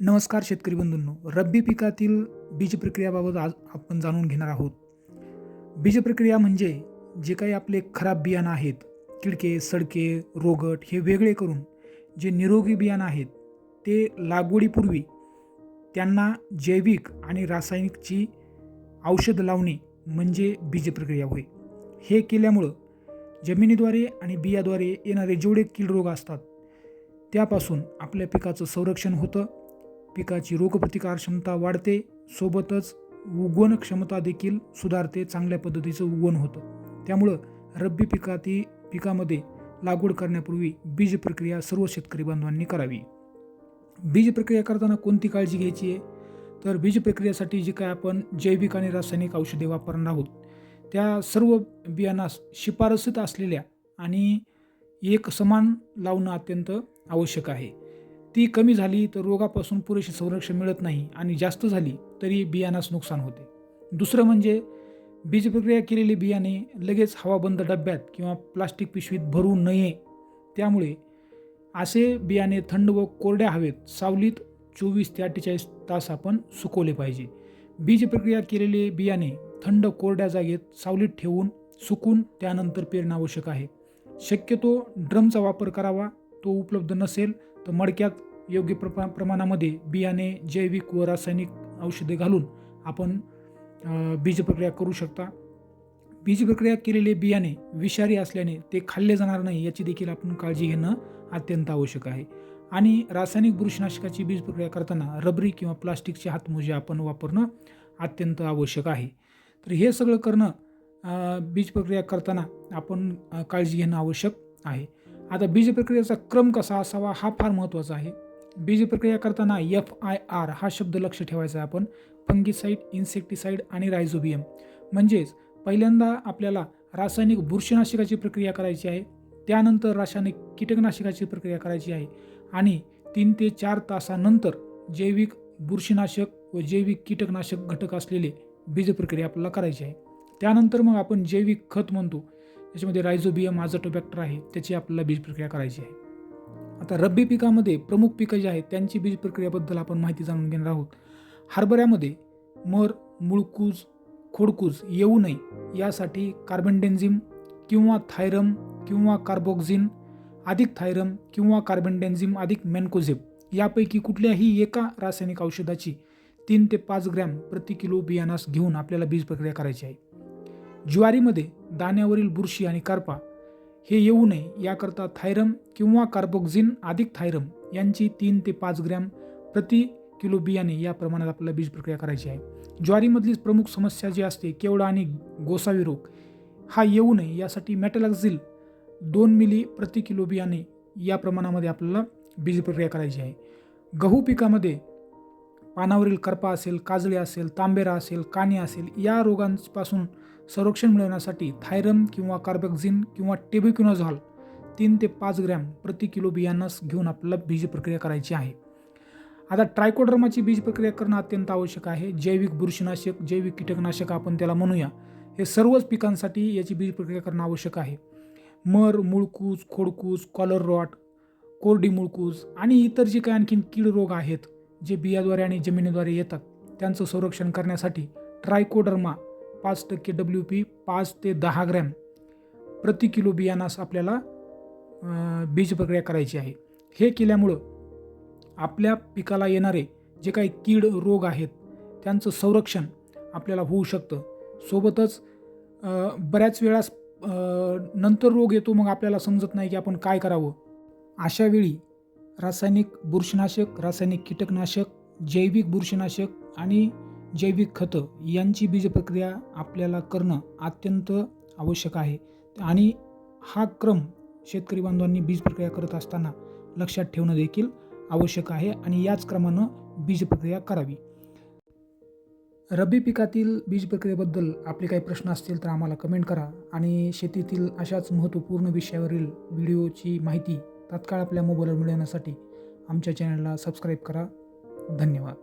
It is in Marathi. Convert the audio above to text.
नमस्कार शेतकरी बंधूंनो. रब्बी पिकातील बीज प्रक्रियाबाबत आज आपण जाणून घेणार आहोत. बीज प्रक्रिया म्हणजे जे काही आपले खराब बियाणं आहेत किडके सडके रोगट हे वेगळे करून जे निरोगी बियाणं आहेत ते लागवडीपूर्वी त्यांना जैविक आणि रासायनिकची औषध लावणे म्हणजे बीज प्रक्रिया होय. हे केल्यामुळं जमिनीद्वारे आणि बियाद्वारे येणारे जेवढे कीड रोग असतात त्यापासून आपल्या पिकाचं संरक्षण होतं पिकाची रोगप्रतिकार क्षमता वाढते सोबतच उगवण क्षमता देखील सुधारते चांगल्या पद्धतीचं उगवण होतं. त्यामुळं रब्बी पिकाती पिकामध्ये लागवड करण्यापूर्वी बीज प्रक्रिया सर्व शेतकरी बांधवांनी करावी. बीज प्रक्रिया करताना कोणती काळजी घ्यायची आहे? तर बीज प्रक्रियेसाठी जी काय आपण जैविक आणि रासायनिक औषधे वापरणार आहोत त्या सर्व बियाणास शिफारसीत असलेल्या आणि एक समान लावणं अत्यंत आवश्यक आहे. ती कमी झाली तर रोगापासून पुरेसे संरक्षण मिळत नाही आणि जास्त झाली तरी बियाणास नुकसान होते. दुसरं म्हणजे बीज प्रक्रिया बियाणे लगेच हवाबंद डब्यात किंवा प्लास्टिक पिशवीत भरू नये. त्यामुळे असे बियाणे थंड व कोरड्या हवेत सावलीत चोवीस ते अठ्ठेचाळीस तास आपण सुकवले पाहिजे. बीज प्रक्रिया केलेले बियाणे थंड कोरड्या जागेत सावलीत ठेवून सुकून त्यानंतर पेरणं आवश्यक आहे. शक्यतो ड्रमचा वापर करावा तो उपलब्ध नसेल तर मडक्यात योग्य प्र प्रमाणामध्ये बियाणे जैविक व रासायनिक औषधे घालून आपण बीज प्रक्रिया करू शकता. बीज प्रक्रिया केलेले बियाणे विषारी असल्याने ते खाल्ले जाणार नाही याची देखील आपण काळजी घेणं अत्यंत आवश्यक आहे. आणि रासायनिक बुरशीनाशकाची बीज प्रक्रिया करताना रबरी किंवा प्लास्टिकचे हातमोजे आपण वापरणं अत्यंत आवश्यक आहे. तर हे सगळं करणं बीज प्रक्रिया करताना आपण काळजी घेणं आवश्यक आहे. आता बीज प्रक्रियेचा क्रम कसा असावा हा फार महत्त्वाचा आहे. बीज प्रक्रिया करताना एफ आय आर हा शब्द लक्ष ठेवायचा आहे आपण. फंगिसाईड इन्सेक्टिसाईड आणि रायझोबियम. म्हणजेच पहिल्यांदा आपल्याला रासायनिक बुरशीनाशकाची प्रक्रिया करायची आहे. त्यानंतर रासायनिक कीटकनाशकाची प्रक्रिया करायची आहे. आणि तीन ते चार तासानंतर जैविक बुरशीनाशक व जैविक कीटकनाशक घटक असलेले बीज प्रक्रिया आपल्याला करायची आहे. त्यानंतर मग आपण जैविक खत म्हणतो. त्याच्यामध्ये रायझोबियम आझटोबॅक्टर आहे त्याची आपल्याला बीज प्रक्रिया करायची आहे. आता रब्बी पिकामध्ये प्रमुख पिकं जी आहेत त्यांची बीज प्रक्रियेबद्दल आपण माहिती जाणून घेणार आहोत. हरभऱ्यामध्ये मर मुळकूज खोडकूज येऊ नये यासाठी कार्बनडेन्झिम किंवा थायरम किंवा कार्बोक्झिन अधिक थायरम किंवा कार्बनडेन्झिम अधिक मेनकोझेब यापैकी कुठल्याही एका रासायनिक औषधाची तीन ते पाच ग्रॅम प्रति किलो बियाणास घेऊन आपल्याला बीज प्रक्रिया करायची आहे. ज्वारीमध्ये दाण्यावरील बुरशी आणि करपा. हे येऊ नये. याकरता थायरम किंवा कार्बोक्झिन अधिक थायरम यांची तीन ते पाच ग्रॅम प्रति किलो बियाणे या प्रमाणात आपल्याला बीज प्रक्रिया करायची आहे. ज्वारीमधली प्रमुख समस्या जी असते केवडा आणि गोसावी रोग हा येऊ नये. यासाठी मॅटलॅक्झिल दोन मिली प्रति किलो बियाणे या प्रमाणामध्ये आपल्याला बीज प्रक्रिया करायची आहे. गहू पिकामध्ये पानावरील करपा असेल काजळे असेल तांबेरा असेल काने असेल या रोगांपासून संरक्षण मिळवण्यासाठी थायरम किंवा कार्बॅक्झिन किंवा टेबिक्युनोझॉल तीन ते पाच ग्रॅम प्रति किलो बियाणस घेऊन आपल्याला बीज प्रक्रिया करायची आहे. आता ट्रायकोडर्माची बीज प्रक्रिया करणं अत्यंत आवश्यक आहे. जैविक बुरशीनाशक जैविक कीटकनाशक आपण त्याला म्हणूया. हे सर्वच पिकांसाठी याची बीज प्रक्रिया करणं आवश्यक आहे. मर मुळकूज खोडकूज कॉलर रॉट कोरडी मुळकूज आणि इतर जे काही आणखीन कीड रोग आहेत जे बियाद्वारे आणि जमिनीद्वारे येतात त्यांचं संरक्षण करण्यासाठी ट्रायकोडर्मा पाच टक्के डब्ल्यू पी पाच ते दहा ग्रॅम प्रति किलो बियाणास आपल्याला बीज प्रक्रिया करायची आहे. हे केल्यामुळं आपल्या पिकाला येणारे जे काही कीड रोग आहेत त्यांचं संरक्षण आपल्याला होऊ शकतं. सोबतच बऱ्याच वेळास नंतर रोग येतो मग आपल्याला समजत नाही की आपण काय करावं. अशा वेळी रासायनिक बुरशीनाशक रासायनिक कीटकनाशक जैविक बुरशीनाशक आणि जैविक खतं यांची बीजप्रक्रिया आपल्याला करणं अत्यंत आवश्यक आहे. आणि हा क्रम शेतकरी बांधवांनी बीज प्रक्रिया करत असताना लक्षात ठेवणं देखील आवश्यक आहे आणि याच क्रमानं बीज प्रक्रिया करावी. रब्बी पिकातील बीज प्रक्रियेबद्दल आपले काही प्रश्न असतील तर आम्हाला कमेंट करा आणि शेतीतील अशाच महत्त्वपूर्ण विषयावरील व्हिडिओची माहिती तात्काळ आपल्या मोबाईलवर मिळवण्यासाठी आमच्या चॅनलला सबस्क्राईब करा. धन्यवाद.